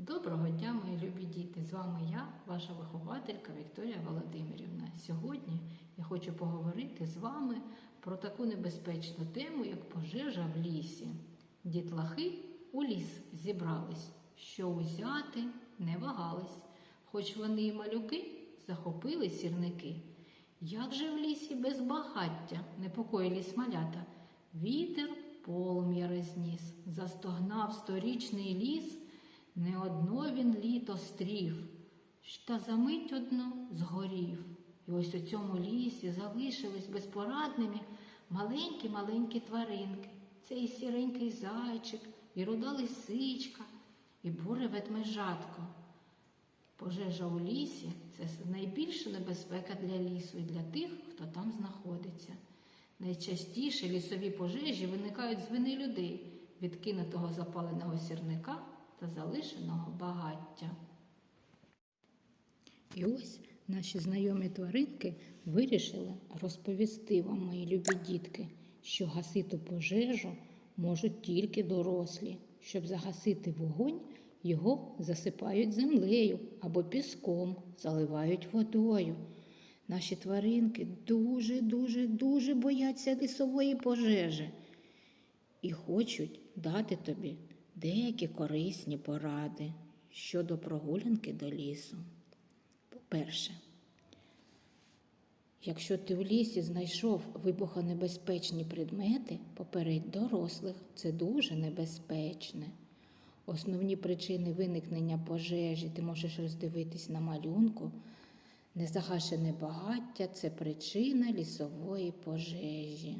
Доброго дня, мої любі діти! З вами я, ваша вихователька Вікторія Володимирівна. Сьогодні я хочу поговорити з вами про таку небезпечну тему, як пожежа в лісі. Дітлахи у ліс зібрались, що узяти не вагались, хоч вони і малюки захопили сірники. Як же в лісі без багаття непокоїлись малята? Вітер полум'я розніс, застогнав сторічний ліс. Не одно він літо стрів, та за мить одну згорів. І ось у цьому лісі залишились безпорадними маленькі-маленькі тваринки. Це і сіренький зайчик, і руда лисичка, і буре ведмежатко. Пожежа у лісі це найбільша небезпека для лісу і для тих, хто там знаходиться. Найчастіше лісові пожежі виникають з вини людей, відкинутого запаленого сірника та залишеного багаття. І ось наші знайомі тваринки вирішили розповісти вам, мої любі дітки, що гасити пожежу можуть тільки дорослі. Щоб загасити вогонь, його засипають землею або піском, заливають водою. Наші тваринки дуже, дуже, дуже бояться лісової пожежі і хочуть дати тобі деякі корисні поради щодо прогулянки до лісу. По-перше, якщо ти в лісі знайшов вибухонебезпечні предмети, попередь дорослих, це дуже небезпечне. Основні причини виникнення пожежі ти можеш роздивитись на малюнку. Незагашене багаття це причина лісової пожежі.